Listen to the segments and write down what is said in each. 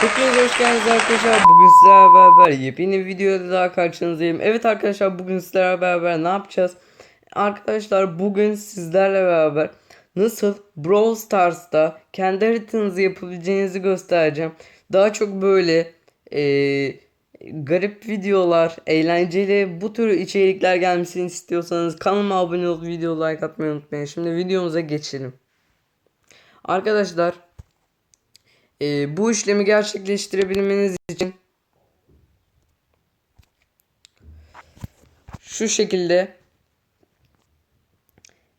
Hepiniz hoş geldiniz arkadaşlar. Bugün sizlerle beraber yepyeni bir videoda daha karşınızdayım. Evet arkadaşlar bugün sizlerle beraber ne yapacağız? Arkadaşlar bugün sizlerle beraber nasıl Brawl Stars'ta kendi haritanızı yapabileceğinizi göstereceğim. Daha çok böyle eee, garip videolar, eğlenceli bu tür içerikler gelmesini istiyorsanız kanalıma abone olup video like atmayı unutmayın. Şimdi videomuza geçelim. Arkadaşlar ee, bu işlemi gerçekleştirebilmeniz için şu şekilde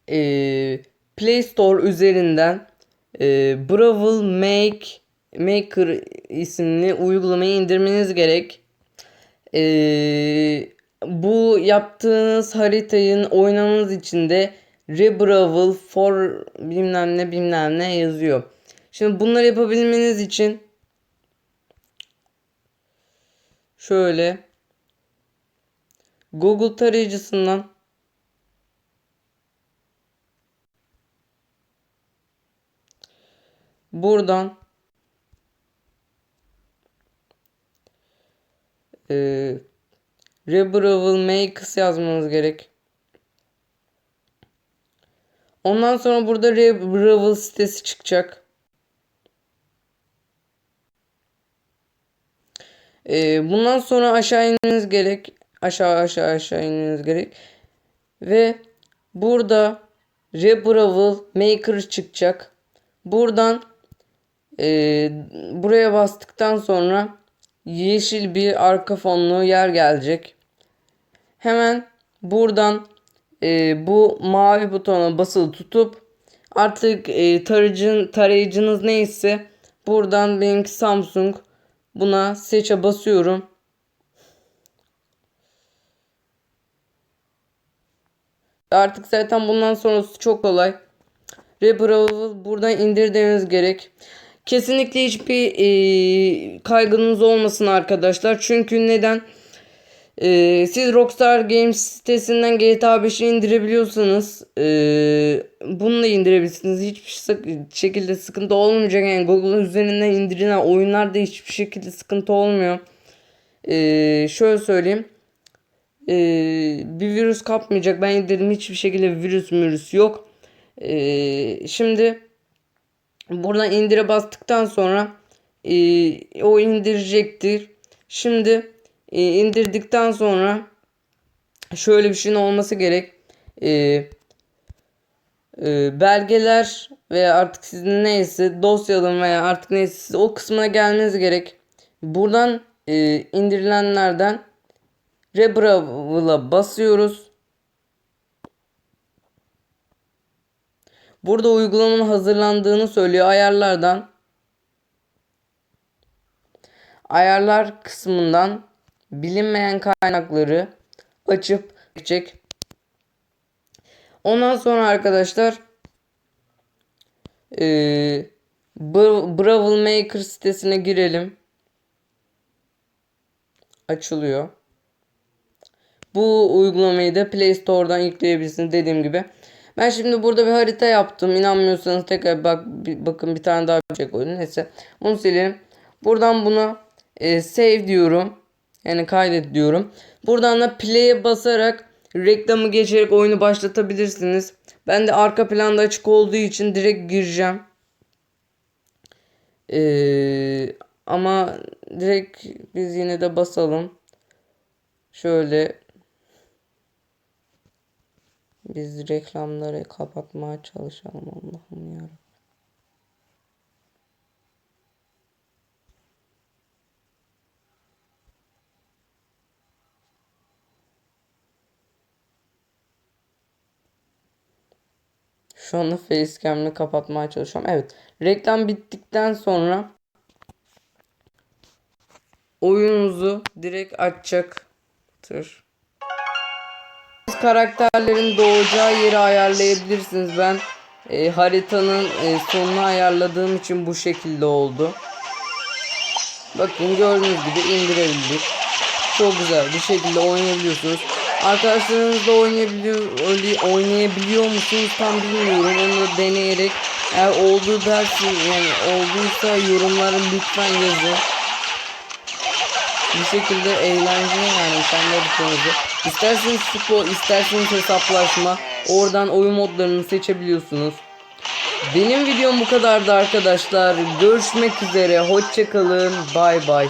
ee, Play Store üzerinden ee, Brawl Make Maker isimli uygulamayı indirmeniz gerek. Ee, bu yaptığınız haritayı oynamanız için de Rebravel for bilmem ne bilmem ne yazıyor. Şimdi bunları yapabilmeniz için şöyle Google tarayıcısından buradan e, Rebravel Makers yazmanız gerek. Ondan sonra burada Rebravel sitesi çıkacak. Ee, bundan sonra aşağı inmeniz gerek. Aşağı aşağı aşağı inmeniz gerek. Ve burada Rebravel Maker çıkacak. Buradan e, buraya bastıktan sonra yeşil bir arka fonlu yer gelecek. Hemen buradan e, bu mavi butona basılı tutup artık e, tarayıcın, tarayıcınız neyse buradan benimki Samsung buna seçe basıyorum. Artık zaten bundan sonrası çok kolay. Rebravel buradan indirmeniz gerek. Kesinlikle hiçbir e, kaygınız olmasın arkadaşlar. Çünkü neden? E, siz Rockstar Games sitesinden GTA 5'i indirebiliyorsanız e, bunu da indirebilirsiniz. Hiçbir şekilde sıkıntı olmayacak. Yani Google üzerinden indirilen oyunlarda hiçbir şekilde sıkıntı olmuyor. E, şöyle söyleyeyim. E, bir virüs kapmayacak. Ben indirdim hiçbir şekilde virüs mürüs yok. E, şimdi buradan indire bastıktan sonra e, o indirecektir. Şimdi e, indirdikten sonra şöyle bir şeyin olması gerek. E, e, belgeler veya artık sizin neyse dosyaların veya artık neyse siz o kısmına gelmeniz gerek. Buradan e, indirilenlerden Rebravel'a basıyoruz. Burada uygulamanın hazırlandığını söylüyor ayarlardan. Ayarlar kısmından bilinmeyen kaynakları açıp çek. Ondan sonra arkadaşlar Bra- Bravel Maker sitesine girelim. Açılıyor. Bu uygulamayı da Play Store'dan yükleyebilirsiniz dediğim gibi. Ben şimdi burada bir harita yaptım. İnanmıyorsanız tekrar bak bir, bakın bir tane daha çek oyun. Neyse. Bunu silelim. Buradan bunu e, save diyorum. Yani kaydet diyorum. Buradan da play'e basarak reklamı geçerek oyunu başlatabilirsiniz. Ben de arka planda açık olduğu için direkt gireceğim. Ee, ama direkt biz yine de basalım. Şöyle biz reklamları kapatmaya çalışalım Allah'ım ya. Şu anda facecam'ını kapatmaya çalışıyorum. Evet. Reklam bittikten sonra oyununuzu direkt açacaktır. Siz karakterlerin doğacağı yeri ayarlayabilirsiniz. Ben e, haritanın e, sonunu ayarladığım için bu şekilde oldu. Bakın gördüğünüz gibi indirebildik. Çok güzel bir şekilde oynayabiliyorsunuz. Arkadaşlarınızla oynayabiliyor, oynayabiliyor musunuz tam bilmiyorum. Onu da deneyerek eğer olduğu dersin yani olduysa yorumlara lütfen yazın. Bu şekilde eğlence yani kendi haritanızı. İsterseniz futbol, isterseniz hesaplaşma. Oradan oyun modlarını seçebiliyorsunuz. Benim videom bu kadardı arkadaşlar. Görüşmek üzere. Hoşçakalın. Bay bay.